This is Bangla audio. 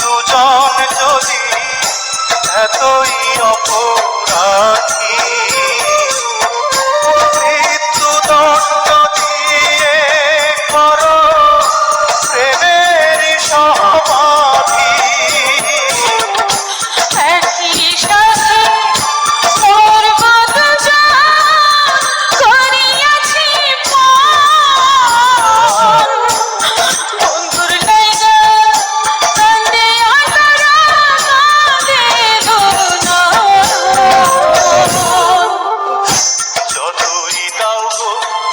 দুজন যদি এতই অপর amor.